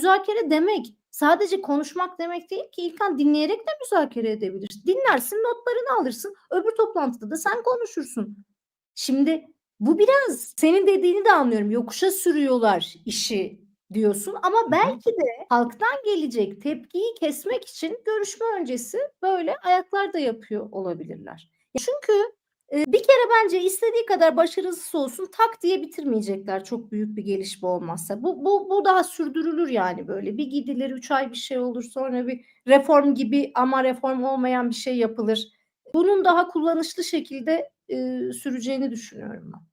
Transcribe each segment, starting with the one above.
müzakere demek sadece konuşmak demek değil ki İlkan dinleyerek de müzakere edebilirsin. Dinlersin notlarını alırsın öbür toplantıda da sen konuşursun. Şimdi bu biraz senin dediğini de anlıyorum yokuşa sürüyorlar işi diyorsun ama belki de halktan gelecek tepkiyi kesmek için görüşme öncesi böyle ayaklar da yapıyor olabilirler. Çünkü bir kere bence istediği kadar başarısız olsun tak diye bitirmeyecekler çok büyük bir gelişme olmazsa. Bu, bu, bu daha sürdürülür yani böyle bir gidilir 3 ay bir şey olur sonra bir reform gibi ama reform olmayan bir şey yapılır. Bunun daha kullanışlı şekilde e, süreceğini düşünüyorum ben.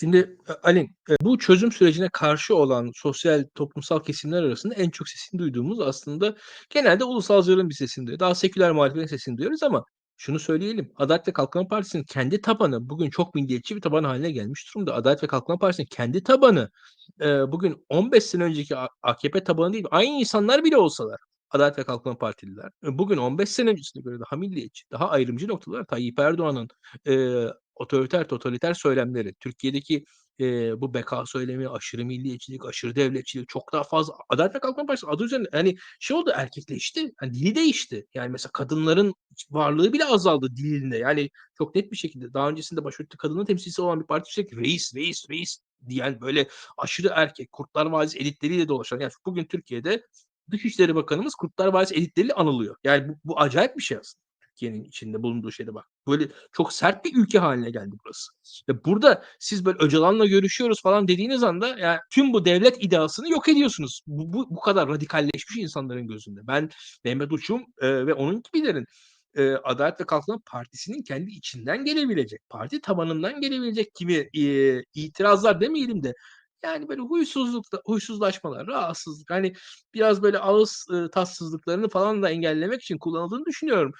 Şimdi e, Alin, e, bu çözüm sürecine karşı olan sosyal toplumsal kesimler arasında en çok sesini duyduğumuz aslında genelde ulusalcıların bir sesini duyuyor. Daha seküler muhalefetin sesini duyuyoruz ama şunu söyleyelim. Adalet ve Kalkınma Partisi'nin kendi tabanı bugün çok milliyetçi bir taban haline gelmiş durumda. Adalet ve Kalkınma Partisi'nin kendi tabanı e, bugün 15 sene önceki AKP tabanı değil. Aynı insanlar bile olsalar Adalet ve Kalkınma Partililer. e, Bugün 15 sene öncesine göre daha milliyetçi, daha ayrımcı noktalar. Tayyip Erdoğan'ın e, otoriter totaliter söylemleri, Türkiye'deki e, bu beka söylemi, aşırı milliyetçilik, aşırı devletçilik çok daha fazla. Adalet ve Kalkınma Partisi adı üzerinde hani şey oldu erkekleşti. Hani dili değişti. Yani mesela kadınların varlığı bile azaldı dilinde. Yani çok net bir şekilde daha öncesinde başörtülü kadının temsilcisi olan bir parti sürekli reis, reis, reis diyen böyle aşırı erkek, Kurtlar Vadisi elitleriyle dolaşan. Yani bugün Türkiye'de Dışişleri Bakanımız Kurtlar Vadisi elitleriyle anılıyor. Yani bu, bu acayip bir şey aslında. Türkiye'nin içinde bulunduğu şeyde bak. Böyle çok sert bir ülke haline geldi burası. Ve burada siz böyle Öcalan'la görüşüyoruz falan dediğiniz anda yani tüm bu devlet ideasını yok ediyorsunuz. Bu, bu, bu kadar radikalleşmiş insanların gözünde. Ben Mehmet Uçum e, ve onun gibilerin e, Adalet ve Kalkınma Partisi'nin kendi içinden gelebilecek, parti tabanından gelebilecek kimi e, itirazlar demeyelim de yani böyle huysuzluk, huysuzlaşmalar, rahatsızlık hani biraz böyle ağız e, tatsızlıklarını falan da engellemek için kullanıldığını düşünüyorum.